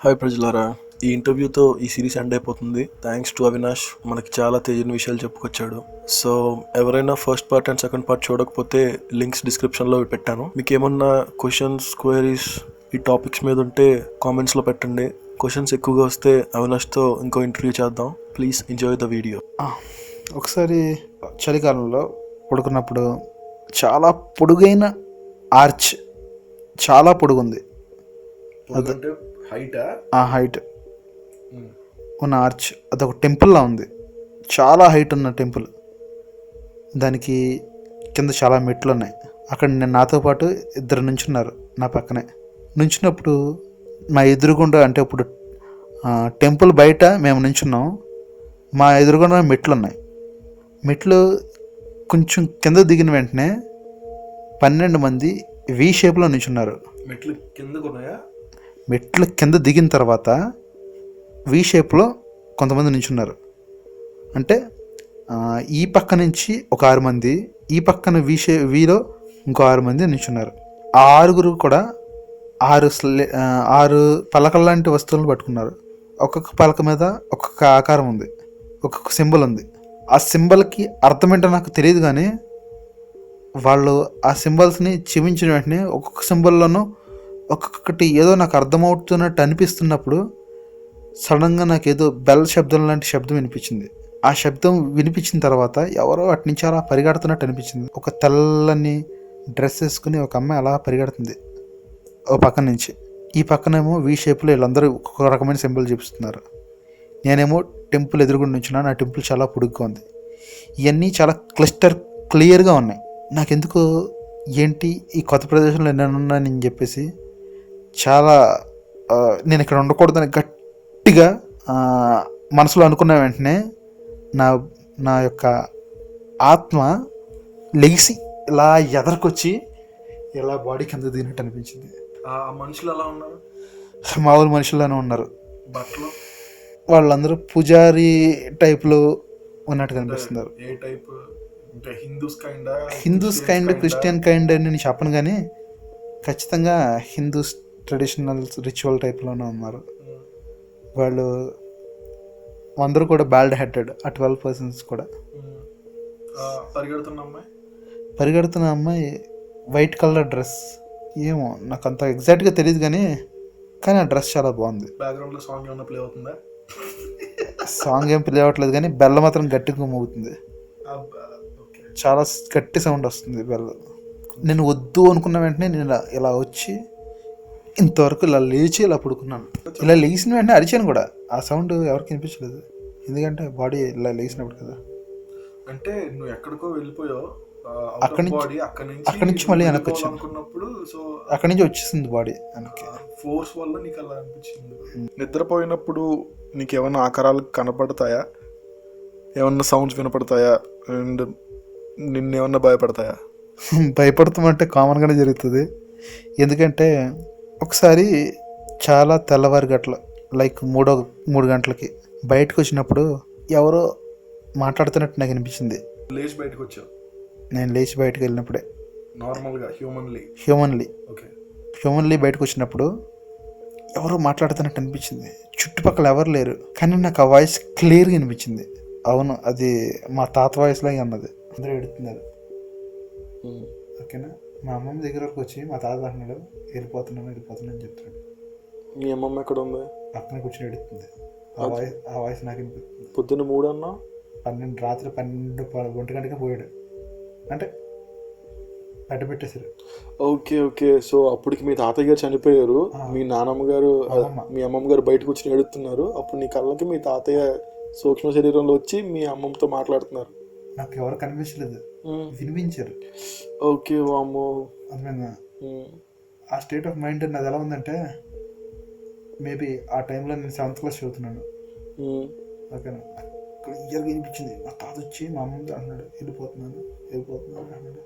Hi ప్రజలారా ఈ ఇంటర్వ్యూతో ఈ సిరీస్ ఎండ్ అయిపోతుంది. థ్యాంక్స్ టు అవినాష్ మనకి చాలా తెలియని విషయాలు చెప్పుకొచ్చాడు. సో ఎవరైనా first part and second part చూడకపోతే లింక్స్ డిస్క్రిప్షన్లో పెట్టాను. మీకు ఏమన్నా క్వశ్చన్స్ క్వైరీస్ ఈ టాపిక్స్ మీద ఉంటే కామెంట్స్లో పెట్టండి. క్వశ్చన్స్ ఎక్కువగా వస్తే అవినాష్తో ఇంకో ఇంటర్వ్యూ చేద్దాం. ప్లీజ్ ఎంజాయ్ ద వీడియో ఒకసారి చలికాలంలో పడుకున్నప్పుడు చాలా పొడుగైన ఆర్చ్ చాలా పొడుగుంది. ఆ? హైట్ ఉన్న ఆర్చ్ అదొక టెంపుల్లా ఉంది. చాలా హైట్ ఉన్న టెంపుల్. దానికి కింద చాలా మెట్లు ఉన్నాయి అక్కడ నేను నాతో పాటు ఇద్దరు నుంచున్నారు నా పక్కనే. నుంచినప్పుడు మా ఎదురుగుండా అంటే ఇప్పుడు టెంపుల్ బయట మేము నుంచున్నాం. మా ఎదురుగుండా మెట్లు ఉన్నాయి మెట్లు కొంచెం కింద దిగిన వెంటనే పన్నెండు మంది వి షేప్లో నించున్నారు మెట్లు కిందకు ఉన్నాయా మెట్లు కింద దిగిన తర్వాత వి షేప్లో కొంతమంది నించున్నారు అంటే ఈ పక్క నుంచి ఒక ఆరు మంది ఈ పక్కన వి షే వీలో ఇంకో ఆరు మంది నించున్నారు ఆ ఆరుగురు కూడా ఆరు స్లే ఆరు పలకల లాంటి వస్తువులను పట్టుకున్నారు. ఒక్కొక్క పలక మీద ఒక్కొక్క ఆకారం ఉంది ఒక్కొక్క సింబల్ ఉంది. ఆ సింబల్కి అర్థం ఏంటో నాకు తెలియదు కానీ వాళ్ళు ఆ సింబల్స్ని చిమించిన వెంటనే ఒక్కొక్క సింబల్లోనూ ఒక్కొక్కటి ఏదో నాకు అర్థమవుతున్నట్టు అనిపిస్తున్నప్పుడు సడన్గా నాకు ఏదో బెల్ శబ్దం లాంటి శబ్దం వినిపించింది. ఆ శబ్దం వినిపించిన తర్వాత ఎవరో అటు నుంచి అలా పరిగెడుతున్నట్టు అనిపించింది. ఒక తెల్లని డ్రెస్ వేసుకుని ఒక అమ్మాయి అలా పరిగెడుతుంది. ఓ పక్క నుంచి. ఈ పక్కనేమో వీ షేప్లో వీళ్ళందరూ ఒక్కొక్క రకమైన సింబల్ చూపిస్తున్నారు. నేనేమో టెంపుల్ ఎదురుగుండా నుంచిన నా టెంపుల్ చాలా పొడుగ్గా ఉంది. ఇవన్నీ చాలా క్లిస్టర్ క్లియర్గా ఉన్నాయి. నాకెందుకో ఏంటి ఈ కొత్త ప్రదేశంలో నేను ఉన్నానని చెప్పేసి చాలా నేను ఇక్కడ ఉండకూడదని గట్టిగా మనసులో అనుకున్న వెంటనే నా నా యొక్క ఆత్మ లెగిసి ఇలా ఎదరికొచ్చి ఇలా బాడీ కింద దిగినట్టు అనిపించింది. ఆ మనుషులు ఎలా ఉన్నారు? మామూలు మనుషుల్లోనే ఉన్నారు. బట్టలు? వాళ్ళందరూ పూజారి టైప్లో ఉన్నట్టు కనిపిస్తున్నారు ఏ type? Hindus kind Hindus kind Christian kind అని నేను చెప్పను కానీ ఖచ్చితంగా హిందూస్ ట్రెడిషనల్ రిచువల్ టైప్లోనే ఉన్నారు. వాళ్ళు అందరూ కూడా బాల్డ్ హెడెడ్ ఆ ట్వెల్వ్ పర్సన్స్ కూడా. పరిగెడుతున్న అమ్మాయి? పరిగెడుతున్న అమ్మాయి వైట్ కలర్ డ్రెస్. ఏమో నాకు అంత ఎగ్జాక్ట్గా తెలియదు కానీ కానీ ఆ డ్రెస్ చాలా బాగుంది. బ్యాక్గ్రౌండ్లో సాంగ్ ఏమన్నా ప్లే అవుతుందా? సాంగ్ ఏం పిల్ల అవ్వట్లేదు కానీ బెల్ల మాత్రం గట్టిగా మోగుతుంది. చాలా గట్టి సౌండ్ వస్తుంది బెల్ల నేను వద్దు అనుకున్న వెంటనే నేను ఇలా ఇలా వచ్చి ఇంతవరకు ఇలా లేచి ఇలా పడుకున్నాను. ఇలా లేచిన వెంటనే అరిచాను కూడా. ఆ సౌండ్ ఎవరికి వినిపించలేదు. ఎందుకంటే బాడీ ఇలా లేచినప్పుడు కదా. అంటే నువ్వు ఎక్కడికో వెళ్ళిపోయావు. అక్కడి నుంచి- బాడీ అక్కడి నుంచి అక్కడి నుంచి మళ్ళీ వెనక్కి వచ్చాను. అనుకున్నప్పుడు సో అక్కడి నుంచి వచ్చేసింది బాడీ వెనక్కి. ఫోర్స్ వల్ల నీకు అలా అనిపించింది. నిద్రపోయినప్పుడు నీకు ఏమైనా ఆకారాలు కనపడతాయా? ఏమన్నా సౌండ్స్ వినపడతాయా? అండ్ నిన్నేమన్నా భయపడతాయా? భయపడతామంటే కామన్గానే జరుగుతుంది. ఎందుకంటే ఒకసారి చాలా తెల్లవారి గట్ల లైక్ మూడో మూడు గంటలకి బయటకు వచ్చినప్పుడు ఎవరో మాట్లాడుతున్నట్టు నాకు అనిపించింది. లేచి బయటకు వచ్చావు నేను లేచి బయటకు వెళ్ళినప్పుడే నార్మల్గా హ్యూమన్లీ హ్యూమన్లీ ఓకే హ్యూమన్లీ బయటకు వచ్చినప్పుడు ఎవరో మాట్లాడుతున్నట్టు అనిపించింది. చుట్టుపక్కల ఎవరు లేరు. కానీ నాకు ఆ వాయిస్ క్లియర్గా అనిపించింది. అవును అది మా తాత వాయిస్లాగే అన్నది. అందరూ ఎడుతున్నారు ఓకేనా? మా అమ్మమ్మ దగ్గర వరకు వచ్చి మా తాత అంటున్నాడు వెళ్ళిపోతున్నాను వెళ్ళిపోతున్నాను అని చెప్తున్నాడు. మీ అమ్మమ్మ ఎక్కడ ఉంది పక్కన కూర్చొని ఎడుతుంది ఆ వాయిస్ ఆ వాయిస్ నాకు వినిపిస్తుంది. పొద్దున్న మూడు అన్నా? పన్నెండు రాత్రి పన్నెండు ఒంటి గంటకే పోయాడు. అంటే అడ్డు పెట్టేశారు. Okay okay. సో అప్పటికి మీ తాతయ్య గారు చనిపోయారు. మీ నానమ్మ గారు. మీ అమ్మమ్మ గారు బయటకు వచ్చి ఏడుతున్నారు అప్పుడు నీ కళ్ళకి మీ తాతయ్య సూక్ష్మ శరీరంలో వచ్చి మీ అమ్మమ్మతో మాట్లాడుతున్నారు. నాకు ఎవరు కనిపించలేదు వినిపించారు. ఓకే వామ్మో. అందుకని ఉమ్. ఆ స్టేట్ ఆఫ్ మైండ్ నాది ఎలా ఉందంటే మేబీ ఆ టైంలో నేను సెవెంత్ క్లాస్ చదువుతున్నాను. ఓకేనా? క్లియర్గా వినిపించింది. మా తాత వచ్చి మా అమ్మ అన్నాడు వెళ్ళిపోతున్నాను వెళ్ళిపోతున్నాను అన్నాడు.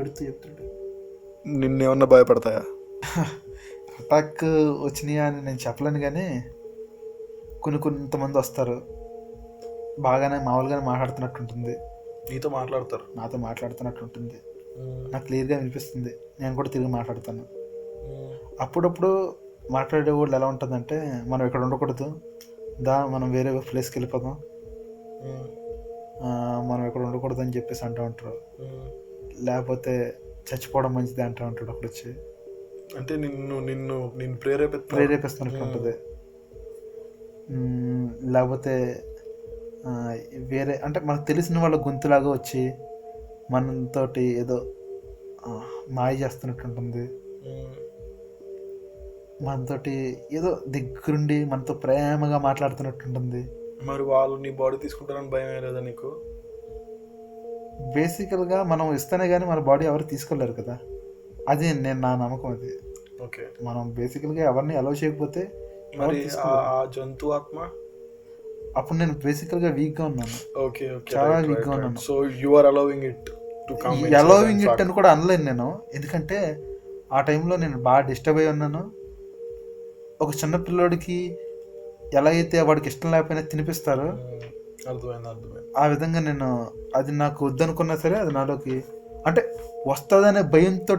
ఎడుతూ చెప్తాడు. నిన్నేమన్నా భయపడతాయా? అటాక్ వచ్చినాయా అని నేను చెప్పలేను కానీ కొన్ని కొంతమంది వస్తారు. బాగానే మామూలుగానే మాట్లాడుతున్నట్టు ఉంటుంది నీతో మాట్లాడతారు. నాతో మాట్లాడుతున్నట్టు ఉంటుంది నాకు క్లియర్గా వినిపిస్తుంది. నేను కూడా తిరిగి మాట్లాడతాను. అప్పుడప్పుడు మాట్లాడే వాళ్ళు ఎలా ఉంటుందంటే మనం ఇక్కడ ఉండకూడదు. దా మనం వేరే ప్లేస్కి వెళ్ళిపోదాం. మనం ఇక్కడ ఉండకూడదు అని చెప్పేసి అంటూ ఉంటారు. లేకపోతే చచ్చిపోవడం మంచిది అంటూ ఉంటాడు ఒకడు వచ్చి అంటే నిన్ను నిన్ను నిన్ను ప్రేరేపిస్తా ప్రేరేపిస్తున్నట్టు ఉంటుంది లేకపోతే వేరే అంటే మనకు తెలిసిన వాళ్ళ గొంతులాగా వచ్చి మనతోటి ఏదో మాయ చేస్తున్నట్టు ఉంటుంది మనతోటి ఏదో దగ్గరుండి మనతో ప్రేమగా మాట్లాడుతున్నట్టు ఉంటుంది మరి వాళ్ళు నీ బాడీ తీసుకుంటారని భయం లేదా నీకు? బేసికల్గా మనం ఇస్తేనే కానీ మన బాడీ ఎవరు తీసుకోలేరు కదా. అది నేను నా నమ్మకం అది. ఓకే. మనం బేసికల్గా ఎవరిని అలౌ చేయకపోతే మరి. ఆ జంతు ఆత్మ అప్పుడు నేను బేసికల్గా వీక్గా ఉన్నాను. ఓకే ఓకే చాలా weak గా ఉన్నాను. So you are allowing it to come allowing it అని కూడా అనలేను నేను. ఎందుకంటే ఆ టైంలో నేను బాగా డిస్టర్బ్ అయి ఉన్నాను. ఒక చిన్న పిల్లోడికి ఎలా అయితే వాడికి ఇష్టం లేకపోయినా తినిపిస్తారో అర్థమైంది అర్థమైంది. ఆ విధంగా నేను అది నాకు వద్దనుకున్నా సరే అది నాలోకి అంటే వస్తుందనే భయంతో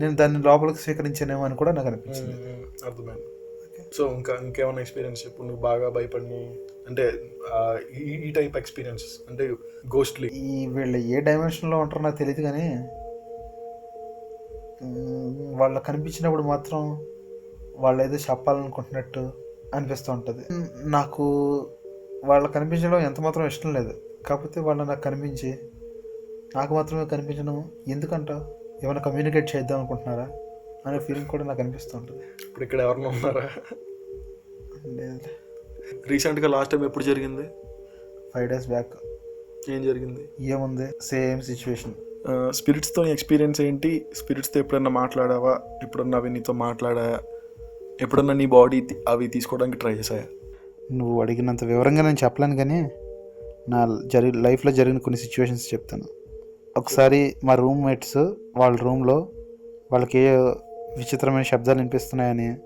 నేను దాన్ని లోపలికి స్వీకరించానేమో అని కూడా నాకు అనిపించింది. మ్మ్, అర్థమైంది. సో ఇంకా ఇంకేమైనా ఎక్స్పీరియన్స్ చెప్పు? నువ్వు బాగా భయపడి అంటే ఈ ఈ టైప్ ఎక్స్పీరియన్సెస్ అంటే గోస్ట్లీ ఈ వీళ్ళు ఏ డైమెన్షన్లో ఉంటారో నాకు తెలియదు కానీ వాళ్ళు కనిపించినప్పుడు మాత్రం వాళ్ళు ఏదో చెప్పాలనుకుంటున్నట్టు అనిపిస్తూ ఉంటుంది. నాకు వాళ్ళు కనిపించడం ఎంత మాత్రం ఇష్టం లేదు. కాకపోతే వాళ్ళు నాకు కనిపించి నాకు మాత్రమే కనిపించడం ఎందుకంట? ఏమైనా కమ్యూనికేట్ చేద్దాం అనుకుంటున్నారా? అనే ఫీలింగ్ కూడా నాకు అనిపిస్తూ ఉంటుంది ఇప్పుడు ఇక్కడ ఎవరైనా ఉన్నారా? లేదు రీసెంట్గా లాస్ట్ టైం ఎప్పుడు జరిగింది? ఫైవ్ డేస్ బ్యాక్ ఏం జరిగింది? ఏముంది? సేమ్ సిచ్యువేషన్ స్పిరిట్స్తో ఎక్స్పీరియన్స్ ఏంటి? స్పిరిట్స్తో ఎప్పుడన్నా మాట్లాడావా? ఎప్పుడన్నా అవి నీతో మాట్లాడాయా? ఎప్పుడన్నా నీ బాడీ అవి తీసుకోవడానికి ట్రై చేసాయా నువ్వు అడిగినంత వివరంగా నేను చెప్పలేను కానీ నా జరి లైఫ్లో జరిగిన కొన్ని సిచ్యువేషన్స్ చెప్తాను. ఒకసారి మా రూమ్మేట్స్ వాళ్ళ రూమ్లో వాళ్ళకి విచిత్రమైన శబ్దాలు వినిపిస్తున్నాయని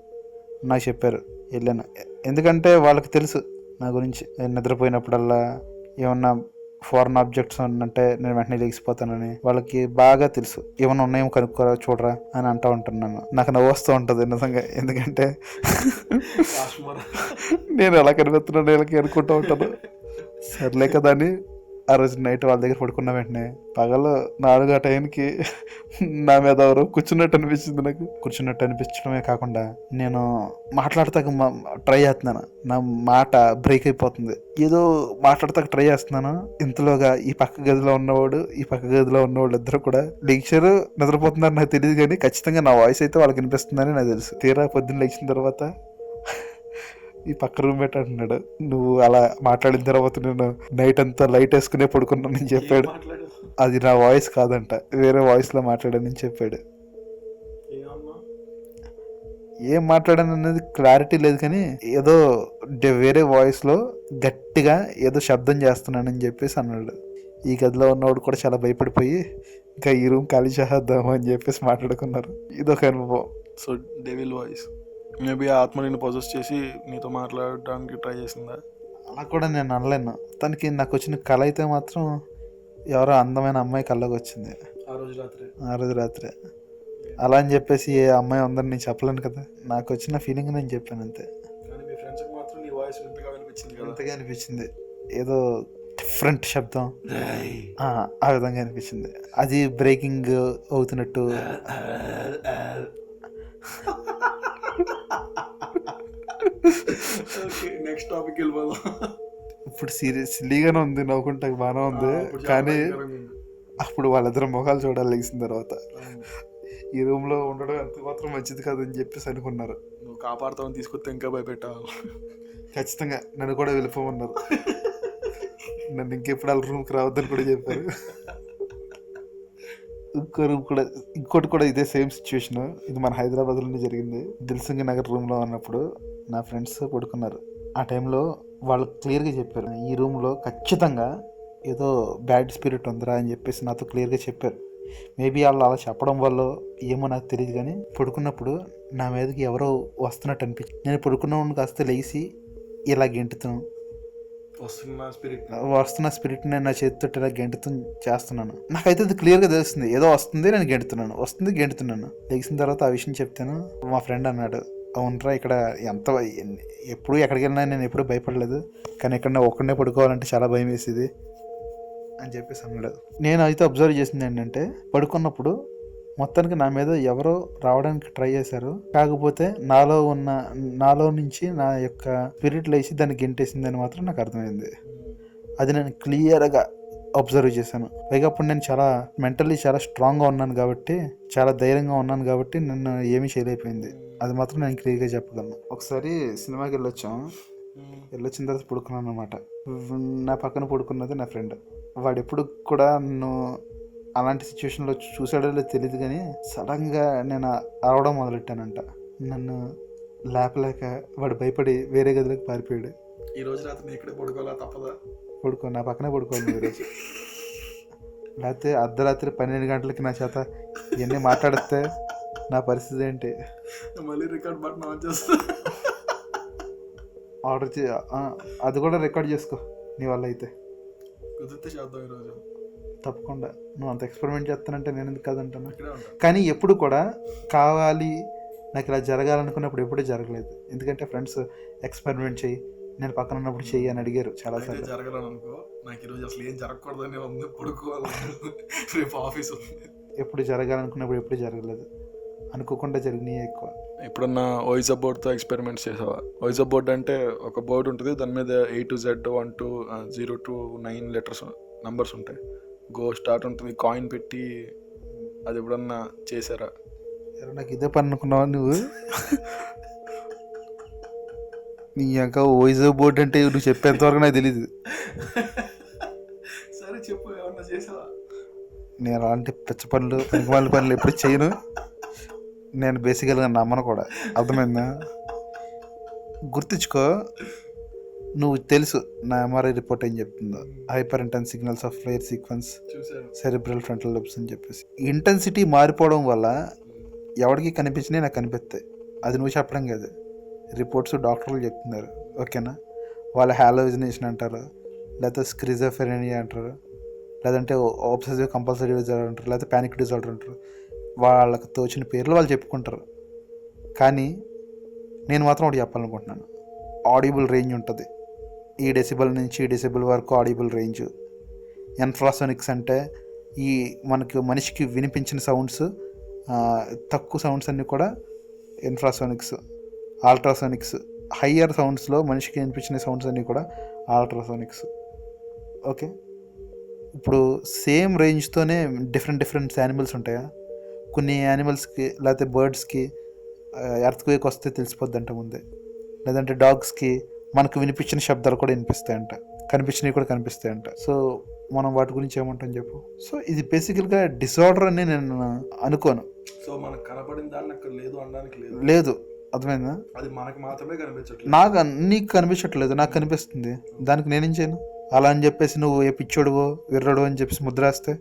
నాకు చెప్పారు. వెళ్ళాను. ఎందుకంటే వాళ్ళకి తెలుసు నా గురించి. నేను నిద్రపోయినప్పుడల్లా ఏమన్నా ఫారెన్ ఆబ్జెక్ట్స్ ఉన్నంటే నేను వెంటనే లెగిసిపోతానని వాళ్ళకి బాగా తెలుసు. ఏమన్నా ఉన్నాయేమో కనుక్కోరా చూడరా అని అంటూ ఉంటున్నాను. నాకు నవ్వు వస్తూ ఉంటుంది నిజంగా. ఎందుకంటే నేను ఎలా కనిపిస్తున్నాను వీళ్ళకి అనుకుంటూ ఉంటాను సర్లే కదా అని ఆ రోజు నైట్ వాళ్ళ దగ్గర పడుకున్న వెంటనే పగలు నాలుగు ఆ టైంకి నా మీద ఎవరు కూర్చున్నట్టు అనిపించింది నాకు. కూర్చున్నట్టు అనిపించడమే కాకుండా నేను మాట్లాడతాక ట్రై చేస్తున్నాను. నా మాట బ్రేక్ అయిపోతుంది. ఏదో మాట్లాడతాక ట్రై చేస్తున్నాను. ఇంతలోగా ఈ పక్క గదిలో ఉన్నవాడు ఈ పక్క గదిలో ఉన్నవాళ్ళు ఇద్దరు కూడా లెక్చర్ నిద్రపోతున్నారు నాకు తెలియదు కానీ ఖచ్చితంగా నా వాయిస్ అయితే వాళ్ళకి వినిపిస్తుందని నాకు తెలుసు. తీరా పొద్దున్న లేచిన తర్వాత ఈ పక్క రూమ్మేట్ అంటున్నాడు. నువ్వు అలా మాట్లాడిన తర్వాత నేను నైట్ అంతా లైట్ వేసుకునే పడుకున్నానని చెప్పాడు. అది నా వాయిస్ కాదంట. వేరే వాయిస్లో మాట్లాడానని చెప్పాడు. ఏం మాట్లాడాను అనేది క్లారిటీ లేదు కానీ ఏదో వేరే వాయిస్లో గట్టిగా ఏదో శబ్దం చేస్తున్నానని చెప్పేసి అన్నాడు. ఈ గదిలో ఉన్నవాడు కూడా చాలా భయపడిపోయి ఇంకా ఈ రూమ్ ఖాళీ చేద్దాము అని చెప్పేసి మాట్లాడుకున్నారు. ఇదొక అనుభవం. సో డెవిల్ వాయిస్ మేబీ ఆత్మ నిన్ను పొజెస్ చేసి నీతో మాట్లాడడానికి ట్రై చేసిందా? అలా కూడా నేను అనలేను. తనకి నాకు వచ్చిన కళ అయితే మాత్రం ఎవరో అందమైన అమ్మాయి కళ్ళకి వచ్చింది. ఆ రోజు రాత్రి. ఆ రోజు రాత్రి. అలా అని చెప్పేసి ఏ అమ్మాయి ఉందని నేను చెప్పలేను కదా. నాకు వచ్చిన ఫీలింగ్ నేను చెప్పాను అంతే. కానీ మీ ఫ్రెండ్స్కి మాత్రం నీ వాయిస్ వింతగా అనిపించింది కదా. అంతగా అనిపించింది. ఏదో డిఫరెంట్ శబ్దం. ఆ, ఆ విధంగా అనిపించింది. అది బ్రేకింగ్ అవుతున్నట్టు. ఓకే నెక్స్ట్ టాపిక్ వెళ్ళిపోదాం ఇప్పుడు సీరియస్ సిల్లీగానే ఉంది నవ్వుకుంటా బాగానే ఉంది. కానీ. అప్పుడు వాళ్ళిద్దరు మొఖాలు చూడాలి లెగిసిన తర్వాత. ఈ రూమ్లో ఉండడం ఎంత మాత్రం మంచిది కాదని చెప్పేసి అనుకున్నారు. నువ్వు కాపాడుతావని తీసుకొస్తే ఇంకా భయపెట్టావు ఖచ్చితంగా నన్ను కూడా వెళ్ళిపోమన్నారు. నన్ను ఇంకెప్పుడు వాళ్ళ రూమ్కి రావద్దని కూడా చెప్పారు. ఇంకో రూమ్ కూడా ఇంకోటి కూడా ఇదే సేమ్ సిచ్యువేషన్ ఇది మన హైదరాబాద్లోనే జరిగింది. దిల్సింగ్ నగర్ రూమ్లో ఉన్నప్పుడు నా ఫ్రెండ్స్ పడుకున్నారు. ఆ టైంలో వాళ్ళు క్లియర్గా చెప్పారు. ఈ రూమ్లో ఖచ్చితంగా ఏదో బ్యాడ్ స్పిరిట్ ఉందిరా అని చెప్పేసి నాతో క్లియర్గా చెప్పారు. మేబీ వాళ్ళు అలా చెప్పడం వల్ల ఏమో నాకు తెలియదు కానీ పడుకున్నప్పుడు నా మీదకి ఎవరో వస్తున్నట్టు అనిపించింది. నేను పడుకున్నవాడిని కాస్త లేచి ఇలా గెంటుతాను వస్తున్న స్పిరిట్. వస్తున్న స్పిరిట్ నేను నా చేతితో ఇలా గెంటుతూ చేస్తున్నాను. నాకైతే అది క్లియర్గా తెలుస్తుంది. ఏదో వస్తుంది నేను గెంటుతున్నాను. వస్తుంది గెంటుతున్నాను. లెగిసిన తర్వాత ఆ విషయం చెప్తాను. మా ఫ్రెండ్ అన్నాడు అవునరా ఇక్కడ ఎంత ఎప్పుడు ఎక్కడికి వెళ్ళినా నేను ఎప్పుడు భయపడలేదు. కానీ ఇక్కడ ఒక్కడనే పడుకోవాలంటే చాలా భయం వేసేది అని చెప్పేసి అన్నాడు నేను అయితే అబ్జర్వ్ చేసింది ఏంటంటే పడుకున్నప్పుడు మొత్తానికి నా మీద ఎవరో రావడానికి ట్రై చేశారు. కాకపోతే నాలో ఉన్న నాలో నుంచి నా యొక్క స్పిరిట్ లేచి దాన్ని గెంటేసిందని మాత్రం నాకు అర్థమైంది. అది నేను క్లియర్గా అబ్జర్వ్ చేశాను. పైగా అప్పుడు నేను చాలా మెంటల్లీ చాలా స్ట్రాంగ్గా ఉన్నాను కాబట్టి చాలా ధైర్యంగా ఉన్నాను కాబట్టి నన్ను ఏమీ చేయలేకపోయింది. అది మాత్రం నేను క్లియర్గా చెప్పగలను. ఒకసారి సినిమాకి వెళ్ళొచ్చాం. వెళ్ళొచ్చిన తర్వాత పడుకున్నాను అనమాట నా పక్కన పడుకున్నది నా ఫ్రెండ్ వాడు ఎప్పుడు కూడా నన్ను అలాంటి సిచ్యువేషన్లో చూసాడో లేదో తెలియదు కానీ సడన్గా నేను అరవడం మొదలెట్టానంట. నన్ను లేపలేక వాడు భయపడి వేరే గదిలోకి పారిపోయాడు. ఈ రోజు రాత్రి ఇక్కడే పడుకోవాలా తప్పదా? పడుకో నా పక్కనే పడుకోవాలి ఈరోజు. లేకపోతే అర్ధరాత్రి పన్నెండు గంటలకి నా చేత ఇవన్నీ మాట్లాడితే నా పరిస్థితి ఏంటి? మళ్ళీ రికార్డ్ బటన్ ఆన్ చేస్తా. ఆర్డర్ చే అది కూడా రికార్డ్ చేసుకో నీ వల్ల అయితే. కుదిరితే చేద్దాం ఈరోజు. తప్పకుండా. నువ్వు అంత ఎక్స్పెరిమెంట్ చేస్తానంటే నేను ఎందుకు కాదంటాను? కానీ ఎప్పుడు కూడా కావాలి నాకు ఇలా జరగాలనుకున్నప్పుడు ఎప్పుడూ జరగలేదు. ఎందుకంటే ఫ్రెండ్స్ ఎక్స్పెరిమెంట్ చేయి. నేను పక్కన ఉన్నప్పుడు చెయ్యి అని అడిగారు అయితే చాలాసార్లు. జరగలను అనుకో నాకు ఈరోజు అసలు ఏం జరగకూడదని ఉంది పడుకోవాలి. రేపు ఆఫీస్ ఉంది. ఎప్పుడు జరగాలనుకున్నప్పుడు ఎప్పుడు జరగలేదు. అనుకోకుండా జరిగినాయి ఎక్కువ. ఎప్పుడన్నా వాయిస్ బోర్డ్తో ఎక్స్పెరిమెంట్స్ చేసావా? వాయిస్ బోర్డ్ అంటే ఒక బోర్డు ఉంటుంది దాని మీద A to Z one to zero to nine letters numbers ఉంటాయి. గో స్టార్ట్ ఉంటుంది కాయిన్ పెట్టి అది ఎప్పుడన్నా చేశారా నాకు ఇదే పని అనుకున్నావా నువ్వు? నీ యొక్క వాయిస్ బోర్డ్ అంటే నువ్వు చెప్పేంతవరకు నాకు తెలియదు సరే చెప్పు ఏమన్నా చేసావా? నేను అలాంటి పిచ్చ పనులు పనికిమాల పనులు ఎప్పుడు చేయను. నేను బేసికల్గా నమ్మను కూడా. అర్థమైందా? గుర్తుంచుకో. నువ్వు తెలుసు నా ఎంఆర్ఐ రిపోర్ట్ ఏం చెప్తుందో. Hyper intense signals of flair sequence cerebral frontal lobes అని చెప్పేసి. ఇంటెన్సిటీ మారిపోవడం వల్ల ఎవరికి కనిపించినాయి నాకు కనిపిస్తాయి. అది నువ్వు చెప్పడం కాదు. రిపోర్ట్స్ డాక్టర్లు చెప్తున్నారు. ఓకేనా? వాళ్ళ హాలోజినేషన్ అంటారు. లేకపోతే స్క్రిజోఫెరేనియా అంటారు. లేదంటే ఆబ్సెసివ్ కంపల్సరీ డిజార్డర్ అంటారు. లేకపోతే ప్యానిక్ డిజార్డర్ అంటారు. వాళ్ళకి తోచిన పేర్లు వాళ్ళు చెప్పుకుంటారు. కానీ నేను మాత్రం ఒకటి చెప్పాలనుకుంటున్నాను. ఆడిబుల్ రేంజ్ ఉంటుంది. ఈ డెసిబుల్ నుంచి ఈ డెసిబుల్ వరకు ఆడిబుల్ రేంజ్ ఎన్ఫ్రాసోనిక్స్ అంటే ఈ మనకి మనిషికి వినిపించిన సౌండ్స్ తక్కువ సౌండ్స్ అన్నీ కూడా ఇన్ఫ్రాసోనిక్స్ ఆల్ట్రాసోనిక్స్ హయ్యర్ సౌండ్స్లో మనిషికి వినిపించిన సౌండ్స్ అన్నీ కూడా ఆల్ట్రాసోనిక్స్ ఓకే? ఇప్పుడు సేమ్ రేంజ్తోనే డిఫరెంట్ డిఫరెంట్ యానిమల్స్ ఉంటాయా? కొన్ని యానిమల్స్కి లేకపోతే బర్డ్స్కి ఎర్త్ క్వేక్ వస్తే తెలిసిపోద్ది అంట ముందే. లేదంటే డాగ్స్కి మనకు వినిపించిన శబ్దాలు కూడా వినిపిస్తాయంట. కనిపించినవి కూడా కనిపిస్తాయంట. సో మనం వాటి గురించి ఏమంటాం చెప్పు? సో ఇది బేసికల్గా డిసార్డర్ అని నేను అనుకోను. సో మనకు కనపడిన దాన్ని అక్కడ లేదు అనడానికి లేదు. లేదు. అర్థమైందా? అది మనకు మాత్రమే కనిపించట్లేదు. నాకు నీకు కనిపించట్లేదు నాకు కనిపిస్తుంది. దానికి నేనేం చేయను? అలా అని చెప్పేసి నువ్వు ఏ పిచ్చోడువో విర్రడు అని చెప్పేసి ముద్రేస్తే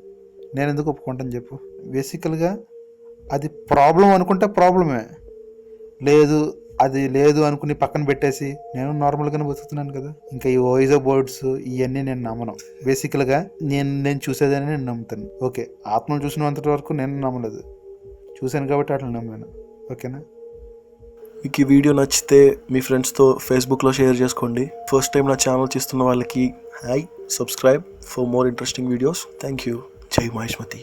నేను ఎందుకు ఒప్పుకుంటాను చెప్పు. బేసికల్గా అది ప్రాబ్లం అనుకుంటే ప్రాబ్లమే లేదు అది లేదు అనుకుని పక్కన పెట్టేసి నేను నార్మల్గానే బతుకుతున్నాను కదా. ఇంకా ఈ వాయిస్ బోర్డ్స్ ఇవన్నీ నేను నమ్మను. బేసికల్గా నేను నేను చూసేదని నేను నమ్ముతాను. ఓకే ఆత్మను చూసినంత వరకు నేను నమ్మలేదు. చూశాను కాబట్టి అట్లా నమ్మాను. ఓకేనా మీకు ఈ వీడియో నచ్చితే మీ ఫ్రెండ్స్తో ఫేస్బుక్లో షేర్ చేసుకోండి. ఫస్ట్ టైం నా ఛానల్ చూస్తున్న వాళ్ళకి hi subscribe for more interesting videos thank you జై మహేష్మతి